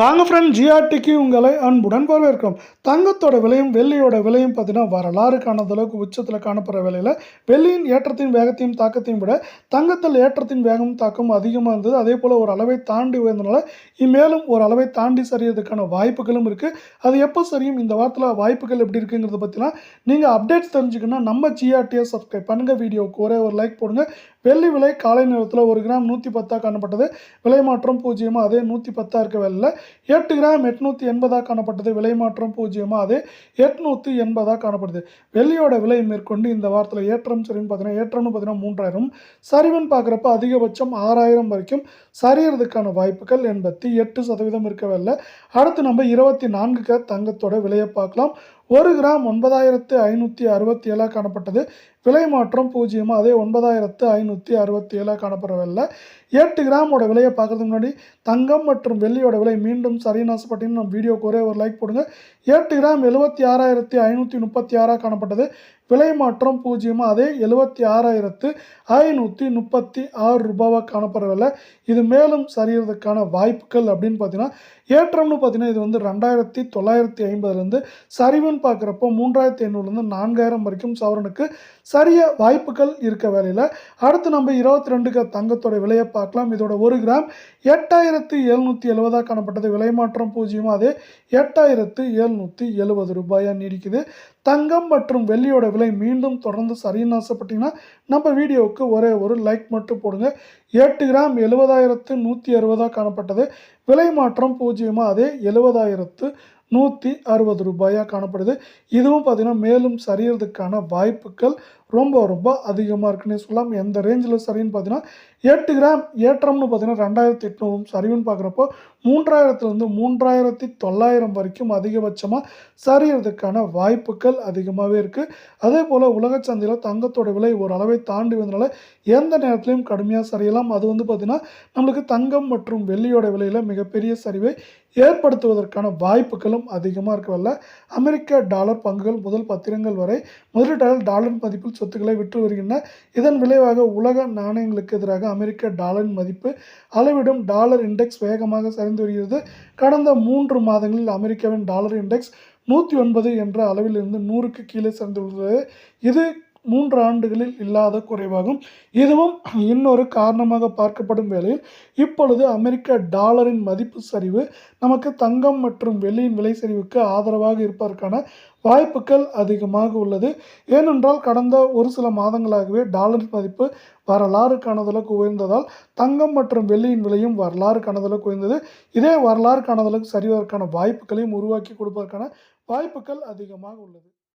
வாங்க ஃப்ரெண்ட் ஜிஆர்டிக்கு உங்களை அன்புடன் வரவேற்கிறோம். தங்கத்தோட விலையும் வெள்ளியோட விலையும் பார்த்தீங்கன்னா வரலாறு காணாத அளவுக்கு உச்சத்தில் காணப்படுற விலையில் வெள்ளியின் ஏற்றத்தின் வேகத்தையும் தாக்கத்தையும் விட தங்கத்தில் ஏற்றத்தின் வேகம் தாக்கம் அதிகமாக இருந்தது. அதே போல் ஒரு அளவை தாண்டி உயர்ந்தனால மேலும் ஒரு அளவை தாண்டி சரியறதுக்கான வாய்ப்புகளும் இருக்குது அது எப்போ சரியும் இந்த வாரத்தில் வாய்ப்புகள் எப்படி இருக்குங்கிறத பற்றிலாம் நீங்கள் அப்டேட்ஸ் தெரிஞ்சுக்கணும்னா நம்ம ஜிஆர்டியை சப்ஸ்கிரைப் பண்ணுங்கள் வீடியோவுக்கு ஒரே ஒரு லைக் போடுங்க. வெள்ளி விலை காலை நேரத்தில் ஒரு கிராம் நூற்றி பத்தாக காணப்பட்டது. விலை மாற்றம் பூஜ்ஜியமாக அதே நூற்றி பத்தாக இருக்க வேலையில் எட்டு கிராம் எட்நூற்றி எண்பதாக காணப்பட்டது. விலை மாற்றம் பூஜ்ஜியமாக அது எட்நூற்றி எண்பதாக காணப்படுது. வெள்ளியோட விலை மேற்கொண்டு இந்த வாரத்தில் ஏற்றம் சரின்னு பார்த்தீங்கன்னா ஏற்றம்னு பார்த்தீங்கன்னா மூன்றாயிரம். சரிவுன்னு பார்க்குறப்ப அதிகபட்சம் ஆறாயிரம் வரைக்கும் சரியறதுக்கான வாய்ப்புகள் எண்பத்தி எட்டு சதவீதம் இருக்கவில்லை அடுத்து நம்ம இருபத்தி நான்கு நான்குக்கு தங்கத்தோட விலையை பார்க்கலாம். ஒரு கிராம் ஒன்பதாயிரத்து ஐநூற்றி அறுபத்தி ஏழாக காணப்பட்டது. விலை மாற்றம் பூஜ்ஜியமாக அதே ஒன்பதாயிரத்து ஐநூற்றி அறுபத்தி ஏழாக காணப்படவில்லை. எட்டு கிராமோட விலையை பார்க்கறதுக்கு முன்னாடி தங்கம் மற்றும் வெள்ளியோட விலை மீண்டும் சரின்னு ஆசைப்பட்டீங்கன்னா நம்ம வீடியோக்கு ஒரே ஒரு லைக் போடுங்க. எட்டு கிராம் எழுபத்தி ஆறாயிரத்தி ஐநூற்றி முப்பத்தி ஆறாக காணப்பட்டது. விலை மாற்றம் பூஜ்ஜியமாக அதே எழுபத்தி ஆறாயிரத்து ஐநூற்றி முப்பத்தி ஆறு ரூபாவாக காணப்படவில்லை இது மேலும் சரியறதுக்கான வாய்ப்புகள் அப்படின்னு பார்த்தீங்கன்னா ஏற்றம்னு பார்த்தீங்கன்னா இது வந்து ரெண்டாயிரத்தி தொள்ளாயிரத்தி ஐம்பதுலேருந்து சரிவுன்னு பார்க்குறப்போ மூன்றாயிரத்தி ஐநூறுலேருந்து நான்காயிரம் வரைக்கும் சவரனுக்கு சரிய வாய்ப்புகள் இருக்க வேலையில். அடுத்து நம்ம இருபத்தி ரெண்டுக்கு தங்கத்தோட விலையை பார்க்கலாம். இதோட ஒரு கிராம் எட்டாயிரத்து எழுநூற்றி எழுபதாக காணப்பட்டது. விலை மாற்றம் பூஜ்ஜியமாக அதே எட்டாயிரத்து எழுநூற்றி எழுபது ரூபாயாக நீடிக்குது. தங்கம் மற்றும் வெள்ளியோட விலை மீண்டும் தொடர்ந்து சரின்னு ஆசைப்பட்டீங்கன்னா நம்ம வீடியோவுக்கு ஒரே ஒரு லைக் மட்டும் போடுங்க. எட்டு கிராம் எழுபதாயிரத்து நூற்றி அறுபதாக காணப்பட்டது. விலை மாற்றம் பூஜ்ஜியமாக அதே எழுபதாயிரத்து நூற்றி அறுபது ரூபாயாக காணப்படுது. இதுவும் பார்த்திங்கன்னா மேலும் சரியறதுக்கான வாய்ப்புகள் ரொம்ப ரொம்ப அதிகமாக இருக்குன்னே சொல்லலாம். எந்த ரேஞ்சில் சரின்னு பார்த்தீங்கன்னா எட்டு கிராம் ஏற்றம்னு பார்த்தீங்கன்னா ரெண்டாயிரத்தி எட்நூறும் சரிவுன்னு பார்க்குறப்போ மூன்றாயிரத்துலேருந்து மூன்றாயிரத்தி தொள்ளாயிரம் வரைக்கும் அதிகபட்சமாக சரியறதுக்கான வாய்ப்புகள் அதிகமாகவே இருக்குது அதே போல் உலக சந்தையில் தங்கத்தோட விலை ஒரு அளவை தாண்டி வந்தனால எந்த நேரத்துலையும் கடுமையாக சரியலாம். அது வந்து பார்த்திங்கன்னா நம்மளுக்கு தங்கம் மற்றும் வெள்ளியோட விலையில் மிகப்பெரிய சரிவை ஏற்படுத்துவதற்கான வாய்ப்புகளும் அதிகமாக இருக்கவல்ல. அமெரிக்க டாலர் பங்குகள் முதல் பத்திரங்கள் வரை முதலீட்டாளர் டாலர் மதிப்பில் சொத்துக்களை விற்று வருகின்றன இதன் விளைவாக உலக நாணயங்களுக்கு எதிராக அமெரிக்க டாலரின் மதிப்பு அளவிடும் டாலர் இண்டெக்ஸ் வேகமாக சரிந்து வருகிறது. கடந்த மூன்று மாதங்களில் அமெரிக்காவின் டாலர் இண்டெக்ஸ் நூற்றி ஒன்பது என்ற அளவிலிருந்து நூறுக்கு கீழே சரிந்துள்ளது. இது மூன்று ஆண்டுகளில் இல்லாத குறைவாகும். இதுவும் இன்னொரு காரணமாக பார்க்கப்படும் வேளையில் இப்பொழுது அமெரிக்க டாலரின் மதிப்பு சரிவு நமக்கு தங்கம் மற்றும் வெள்ளியின் விலை சரிவுக்கு ஆதரவாக இருப்பதற்கான வாய்ப்புகள் அதிகமாக உள்ளது. ஏனென்றால் கடந்த ஒரு சில மாதங்களாகவே டாலரின் மதிப்பு வரலாறு காணதளவுக்கு உயர்ந்ததால் தங்கம் மற்றும் வெள்ளியின் விலையும் வரலாறு காணதளவுக்கு உயர்ந்தது. இதே வரலாறு காணதளவுக்கு சரிவதற்கான வாய்ப்புகளையும் உருவாக்கி கொடுப்பதற்கான வாய்ப்புகள் அதிகமாக உள்ளது.